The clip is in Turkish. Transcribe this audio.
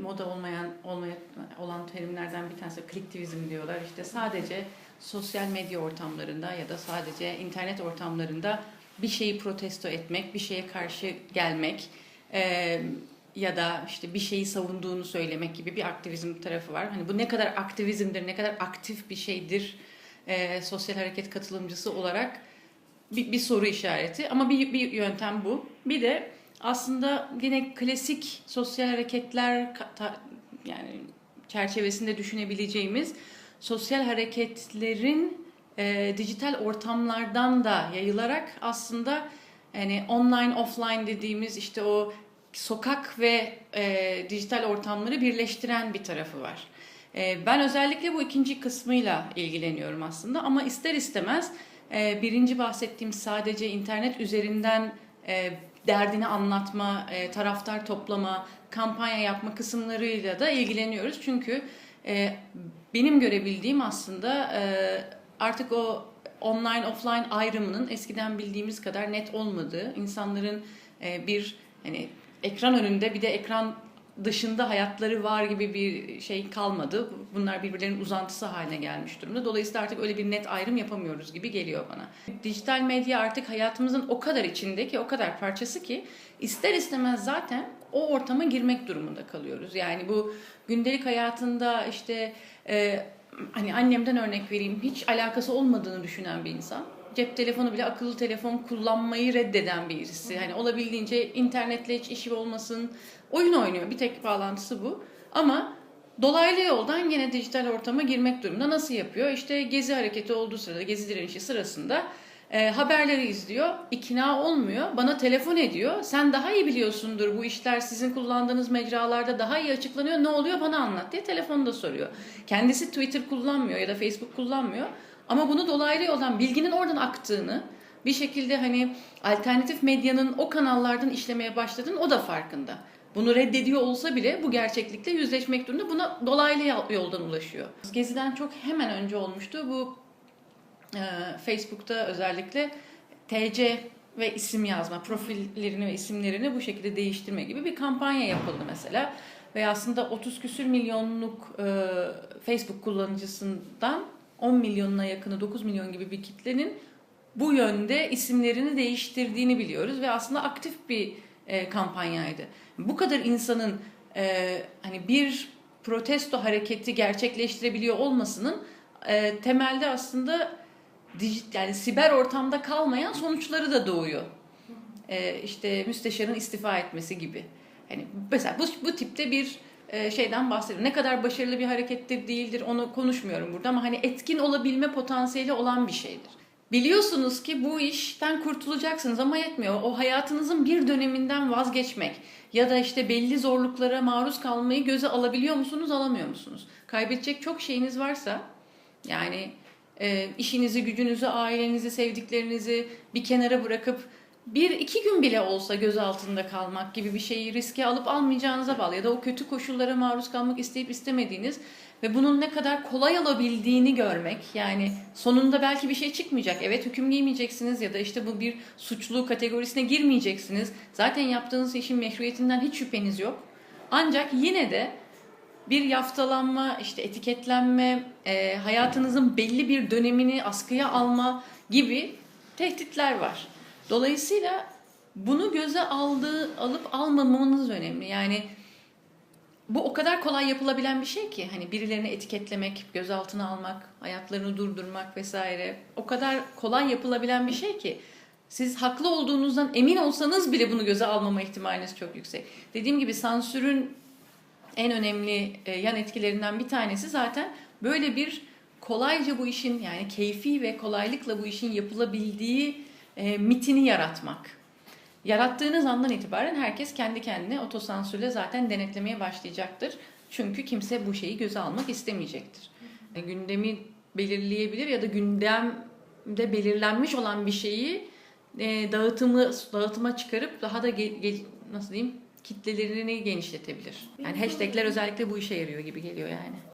moda olmayan olmayan olan terimlerden bir tanesi kliktivizm diyorlar. İşte sadece sosyal medya ortamlarında ya da sadece internet ortamlarında bir şeyi protesto etmek, bir şeye karşı gelmek e, ya da işte bir şeyi savunduğunu söylemek gibi bir aktivizm tarafı var. Hani bu ne kadar aktivizmdir, ne kadar aktif bir şeydir e, sosyal hareket katılımcısı olarak bir, bir soru işareti. Ama bir, bir yöntem bu. Bir de aslında yine klasik sosyal hareketler yani çerçevesinde düşünebileceğimiz sosyal hareketlerin e, dijital ortamlardan da yayılarak aslında yani online offline dediğimiz işte o sokak ve e, dijital ortamları birleştiren bir tarafı var. E, ben özellikle bu ikinci kısmıyla ilgileniyorum aslında ama ister istemez e, birinci bahsettiğim sadece internet üzerinden e, derdini anlatma, e, taraftar toplama, kampanya yapma kısımlarıyla da ilgileniyoruz. Çünkü e, benim görebildiğim aslında e, artık o online offline ayrımının eskiden bildiğimiz kadar net olmadığı, insanların bir hani ekran önünde bir de ekran dışında hayatları var gibi bir şey kalmadı. Bunlar birbirlerinin uzantısı haline gelmiş durumda. Dolayısıyla artık öyle bir net ayrım yapamıyoruz gibi geliyor bana. Dijital medya artık hayatımızın o kadar içindeki, o kadar parçası ki ister istemez zaten o ortama girmek durumunda kalıyoruz. Yani bu gündelik hayatında işte e, hani annemden örnek vereyim hiç alakası olmadığını düşünen bir insan cep telefonu bile akıllı telefon kullanmayı reddeden birisi. Hani olabildiğince internetle hiç işi olmasın. Oyun oynuyor. Bir tek bağlantısı bu. Ama dolaylı yoldan yine dijital ortama girmek durumunda. Nasıl yapıyor? İşte gezi hareketi olduğu sırada, gezi direnişi sırasında e, haberleri izliyor. ikna olmuyor. Bana telefon ediyor. Sen daha iyi biliyorsundur bu işler sizin kullandığınız mecralarda daha iyi açıklanıyor. Ne oluyor bana anlat diye telefonda soruyor. Kendisi Twitter kullanmıyor ya da Facebook kullanmıyor. Ama bunu dolaylı yoldan bilginin oradan aktığını bir şekilde hani alternatif medyanın o kanallardan işlemeye başladığını o da farkında. Bunu reddediyor olsa bile bu gerçeklikle yüzleşmek durumunda buna dolaylı yoldan ulaşıyor. Gezi'den çok hemen önce olmuştu. Bu e, Facebook'ta özellikle TC ve isim yazma, profillerini ve isimlerini bu şekilde değiştirme gibi bir kampanya yapıldı mesela. Ve aslında 30 küsür milyonluk e, Facebook kullanıcısından 10 milyonuna yakını 9 milyon gibi bir kitlenin bu yönde isimlerini değiştirdiğini biliyoruz ve aslında aktif bir e, kampanyaydı. Bu kadar insanın e, hani bir protesto hareketi gerçekleştirebiliyor olmasının e, temelde aslında dijit yani siber ortamda kalmayan sonuçları da doğuyor. E, işte müsteşarın istifa etmesi gibi. Hani mesela bu, bu tipte bir şeyden bahsediyorum. Ne kadar başarılı bir harekettir değildir onu konuşmuyorum burada ama hani etkin olabilme potansiyeli olan bir şeydir. Biliyorsunuz ki bu işten kurtulacaksınız ama yetmiyor. O hayatınızın bir döneminden vazgeçmek ya da işte belli zorluklara maruz kalmayı göze alabiliyor musunuz, alamıyor musunuz? Kaybedecek çok şeyiniz varsa yani e, işinizi, gücünüzü, ailenizi, sevdiklerinizi bir kenara bırakıp bir iki gün bile olsa göz altında kalmak gibi bir şeyi riske alıp almayacağınıza bağlı ya da o kötü koşullara maruz kalmak isteyip istemediğiniz ve bunun ne kadar kolay olabildiğini görmek yani sonunda belki bir şey çıkmayacak. Evet hüküm giymeyeceksiniz ya da işte bu bir suçlu kategorisine girmeyeceksiniz. Zaten yaptığınız işin meşruiyetinden hiç şüpheniz yok. Ancak yine de bir yaftalanma, işte etiketlenme, e, hayatınızın belli bir dönemini askıya alma gibi tehditler var. Dolayısıyla bunu göze aldığı, alıp almamanız önemli. Yani bu o kadar kolay yapılabilen bir şey ki hani birilerini etiketlemek, gözaltına almak, hayatlarını durdurmak vesaire o kadar kolay yapılabilen bir şey ki siz haklı olduğunuzdan emin olsanız bile bunu göze almama ihtimaliniz çok yüksek. Dediğim gibi sansürün en önemli e, yan etkilerinden bir tanesi zaten böyle bir kolayca bu işin yani keyfi ve kolaylıkla bu işin yapılabildiği e, mitini yaratmak. Yarattığınız andan itibaren herkes kendi kendine otosansürle zaten denetlemeye başlayacaktır. Çünkü kimse bu şeyi göze almak istemeyecektir. E, gündemi belirleyebilir ya da gündemde belirlenmiş olan bir şeyi e, dağıtımı dağıtıma çıkarıp daha da ge- ge- nasıl diyeyim kitlelerini genişletebilir. Yani hashtagler özellikle bu işe yarıyor gibi geliyor yani.